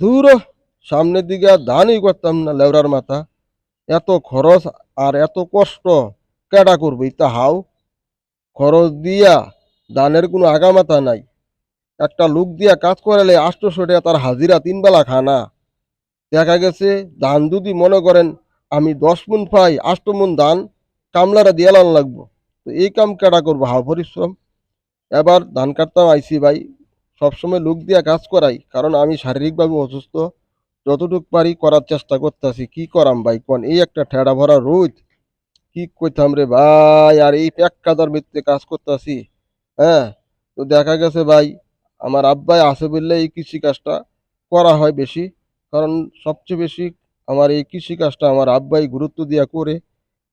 দূর, সামনের দিকে আর ধানই করতাম না লেবরার মাথা। এত খরচ আর এত কষ্ট কেডা করবে? তা হাও। খরচ দিয়া ধানের কোনো আগামাতা নাই। একটা লোক দিয়া কাজ করালে আষ্টশো টাকা তার হাজিরা তিনবেলা খানা। দেখা গেছে ধান যদি মনে করেন, আমি দশ মন পাই, আষ্ট মন ধান কামলারা দিয়ে লান লাগবো। তো এই কাম কেডা করব? হাও পরিশ্রম। এবার ধান কাটতাম আইসি ভাই। সবসময় লোক দিয়া কাজ করাই, কারণ আমি শারীরিকভাবে অসুস্থ। যতটুকু পারি করার চেষ্টা করতেছি। কি করাম ভাই কোন? এই একটা ঠেড়া ভরা রোদ। কি কইতাম রে ভাই? আর এই প্যাক কাদার ভিত্তিতে কাজ করতেছি। হ্যাঁ? তো দেখা গেছে ভাই, আমার আব্বাই আছে বললে এই কৃষি কাজটা করা হয় বেশি। কারণ সবচেয়ে বেশি আমার এই কৃষি কাজটা আমার আব্বাই গুরুত্ব দিয়া করে।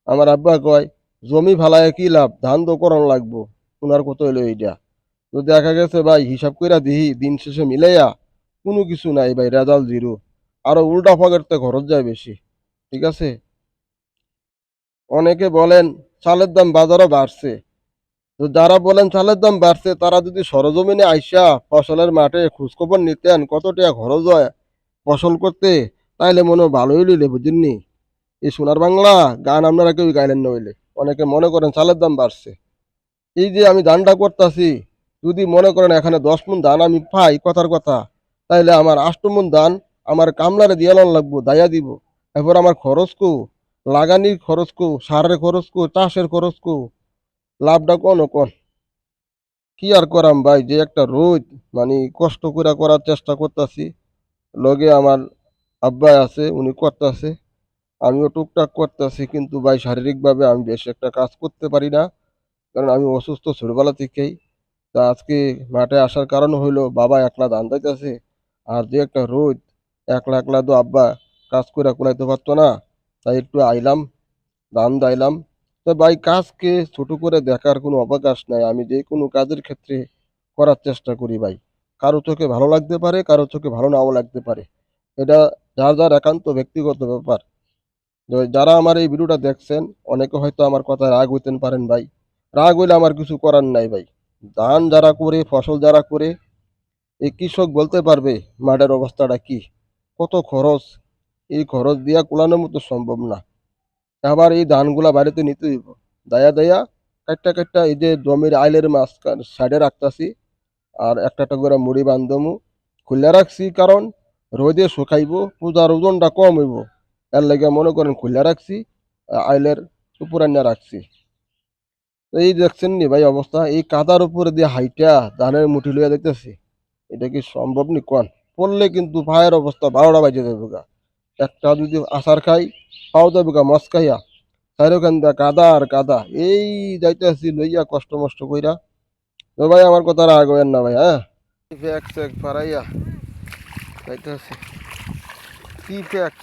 আমার আব্বা কয়, জমি ফালায় কি লাভ? ধান তো করণ লাগবো। ওনার কত হইল এইটা তো দেখা গেছে, ভাই, হিসাব কইরা দিহি, দিন শেষে মিলাইয়া কোনো কিছু নাই ভাই, রেজাল্ট জিরো। আরও উল্টা পকেটতে খরচ যায় বেশি। ঠিক আছে? অনেকে বলেন, চালের দাম বাজারও বাড়ছে। তো যারা বলেন, চালের দাম বাড়ছে, তারা যদি সরজমিনে আইসা ফসলের মাঠে খোঁজখবর নিতেন কত টাকা খরচ হয় ফসল করতে, তাইলে মনে ভালোই লইলে, বুঝেননি? এই সোনার বাংলা, গান আপনারা কেউ গাইলেন হইলে। অনেকে মনে করেন, চালের দাম বাড়ছে। এই যে আমি ধানটা করতেছি যদি মনে করেন এখানে দশ মন ধান আমি পাই, কথার কথা, তাইলে আমার আষ্ট মন ধান আমার কামলারে দিয়ে লন লাগবো দায়া দিব। এরপর আমার খরচ কো, লাগানির খরচ কো, সারের খরচ কো, চাষের খরচ কো, লাভটা কোন কোন? কি আর করাম ভাই, যে একটা রোদ মানে কষ্ট করে করার চেষ্টা করতেছি। লগে আমার আব্বাই আছে, উনি করতেছে, আমিও টুকটাক করতেছি, কিন্তু ভাই শারীরিকভাবে আমি বেশি একটা কাজ করতে পারি না, কারণ আমি অসুস্থ ছোটবেলা থেকেই। তা আজকে মাঠে আসার কারণ হইল বাবা একলা ধান দিতেছে আর যে একটা রোদ, একলা একলা তো আব্বা কাজ করে কুলাইতে পারতো না, তাই একটু আইলাম, ধান দাইলাম। তো ভাই কাজকে ছোট করে দেখার কোনো অবকাশ নাই, আমি যে কোনো কাজের ক্ষেত্রে করার চেষ্টা করি ভাই। কারও চোখে ভালো লাগতে পারে, কারও চোখে ভালো নাও লাগতে পারে। এটা যার যার একান্ত ব্যক্তিগত ব্যাপার। যারা আমার এই ভিডিওটা দেখছেন, অনেকে হয়তো আমার কথায় রাগ হইতেন পারেন ভাই। রাগ হইলে আমার কিছু করার নাই ভাই। ধান যারা করে, ফসল যারা করে, এই কৃষক বলতে পারবে, মাঠের অবস্থাটা কি? কত খরচ? এই খরচ দিয়া কুলানোর মতো সম্ভব না। আবার এই ধানগুলা বাড়িতে নিতে দিব দায়া দায়া কাটটা কাটটা এই যে জমির আইলের মাছ সাইডে রাখতাছি, আর একটা একটা করে মুড়ি বান্ধমু, খুলে রাখছি কারণ রোদে শুকাইবো, পূজার ওজনটা কম হইব। এর লাগে মনে করেন খুলে রাখছি আইলের উপরে রাখছি। এই দেখছেন নি ভাই অবস্থা? এই কাদার উপরে দিয়ে হাইটা ধানের মুঠি লইয়া দেখতেছি। এটা কি সম্ভব নি কন? পড়লে কিন্তু ভাইয়ের অবস্থা বারোটা বাজে দেবে গা। একটা যদি আচার খাই পাও দেবে গা, মাছ খাইয়া। চাইরোখান দা কাদা আর কাদা। এই যাইতেছি, লইয়া কষ্ট মষ্ট কইরা। তো ভাই আমার কথা রাগ হইয়েন না ভাই হ্যাঁ? ব্যাগ স্যাগ ফারাইয়া যাইতেছি কি প্যাক